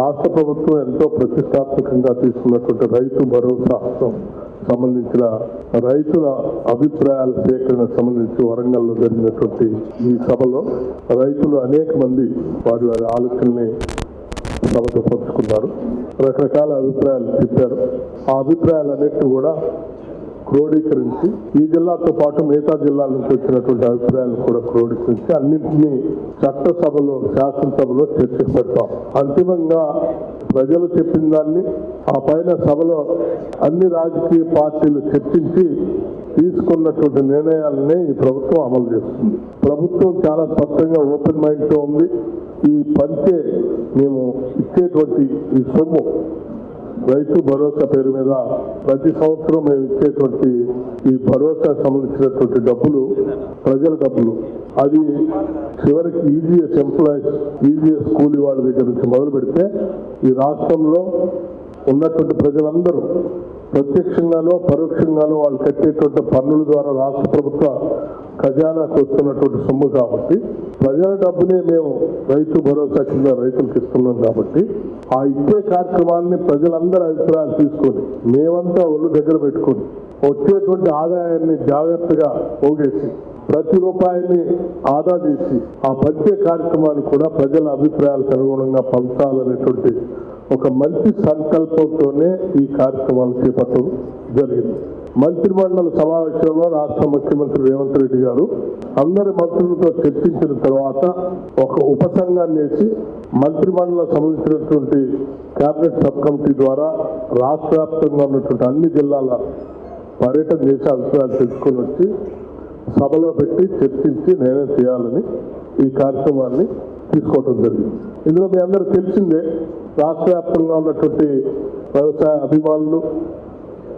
రాష్ట్ర ప్రభుత్వం ఎంతో ప్రతిష్టాత్మకంగా తీసుకున్నటువంటి రైతు భరోసా సంబంధించిన రైతుల అభిప్రాయాల సేకరణ సంబంధించి వరంగల్లో జరిగినటువంటి ఈ సభలో రైతులు అనేక మంది వారి వారి ఆలోచనల్ని సభతో పంచుకున్నారు. రకరకాల అభిప్రాయాలు చెప్పారు. ఆ అభిప్రాయాలన్నింటినీ కూడా క్రోడీకరించి ఈ జిల్లాతో పాటు మిగతా జిల్లాల నుంచి వచ్చినటువంటి అభిప్రాయాలు కూడా క్రోడీకరించి అన్నింటినీ చట్టసభలో శాసనసభలో చర్చకు పెడతాం అంతిమంగా ప్రజలు చెప్పిన దాన్ని ఆ పైన సభలో అన్ని రాజకీయ పార్టీలు చర్చించి తీసుకున్నటువంటి నిర్ణయాలని ఈ ప్రభుత్వం అమలు చేస్తుంది. ప్రభుత్వం చాలా స్పష్టంగా ఓపెన్ మైండ్తో ఉంది. ఈ పంచే మేము ఇచ్చేటువంటి ఈ సొమ్ము రైతు భరోసా పేరు మీద ప్రతి సంవత్సరం మేము ఇచ్చేటువంటి ఈ భరోసా సంబంధించినటువంటి డబ్బులు ప్రజల డబ్బులు. అది చివరికి ఈజీఎస్ ఎంప్లాయీస్ ఈజీఎస్ కూలి వాళ్ళ దగ్గర నుంచి మొదలు పెడితే ఈ రాష్ట్రంలో ఉన్నటువంటి ప్రజలందరూ ప్రత్యక్షంగానో పరోక్షంగానో వాళ్ళు కట్టేటువంటి పన్నుల ద్వారా రాష్ట్ర ప్రభుత్వ ఖజానాకు వస్తున్నటువంటి సొమ్ము కాబట్టి ప్రజల డబ్బునే మేము రైతు భరోసా కింద రైతులకు ఇస్తున్నాం కాబట్టి ఆ ఇచ్చే కార్యక్రమాన్ని ప్రజలందరూ అభిప్రాయాలు తీసుకొని మేమంతా ఒళ్ళు దగ్గర పెట్టుకొని వచ్చేటువంటి ఆదాయాన్ని జాగ్రత్తగా పోగేసి ప్రతి రూపాయిని ఆదా చేసి ఆ పంచే కార్యక్రమాన్ని కూడా ప్రజల అభిప్రాయాలకు అనుగుణంగా పంచాలనేటువంటి ఒక మంచి సంకల్పంతోనే ఈ కార్యక్రమాలు చేపట్టడం జరిగింది. మంత్రిమండలి సమావేశంలో రాష్ట్ర ముఖ్యమంత్రి రేవంత్ రెడ్డి గారు అందరి మంత్రులతో చర్చించిన తర్వాత ఒక ఉపసంఘాన్ని వేసి మంత్రిమండలి సంబంధించినటువంటి కేబినెట్ సబ్ కమిటీ ద్వారా రాష్ట్ర వ్యాప్తంగా ఉన్నటువంటి అన్ని జిల్లాల పర్యటన చేసే అభిప్రాయాలు తెలుసుకొని వచ్చి సభలో పెట్టి చర్చించి నిర్ణయం చేయాలని ఈ కార్యక్రమాన్ని తీసుకోవడం జరిగింది. ఇందులో మీ అందరూ తెలిసిందే రాష్ట్ర వ్యాప్తంగా ఉన్నటువంటి వ్యవసాయ అభిమానులు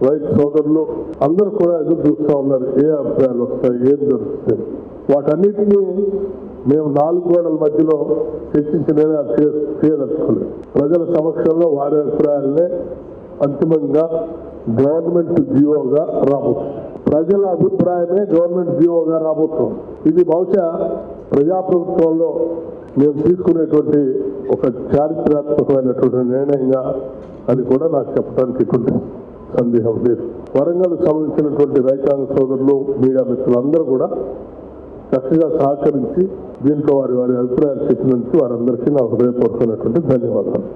రైతు సోదరులు అందరూ కూడా ఎదురు చూస్తూ ఉన్నారు. ఏ అభిప్రాయాలు వస్తాయి? ఏం జరుగుతుంది? వాటన్నిటినీ మేము నాలుగు గోడల మధ్యలో చర్చించిన చేయదలుచుకోలేదు ప్రజల సమక్షంలో వారి అభిప్రాయాలనే అంతిమంగా గవర్నమెంట్ జీవోగా రాబోతుంది. ప్రజల అభిప్రాయమే గవర్నమెంట్ జీవోగా రాబోతుంది. ఇది బహుశా ప్రజాప్రభుత్వంలో మేము తీసుకునేటువంటి ఒక చారిత్రాత్మకమైనటువంటి నిర్ణయంగా అని కూడా నాకు చెప్పడానికి ఎటువంటి సందేహం లేదు వరంగల్ సంబంధించినటువంటి రైతాంగ సోదరులు మీడియా మిత్రులందరూ కూడా చక్కగా సహకరించి దీంట్లో వారి వారి అభిప్రాయాలు చెప్పినందుకు వారందరికీ నా హృదయపూర్వకమైనటువంటి ధన్యవాదాలు.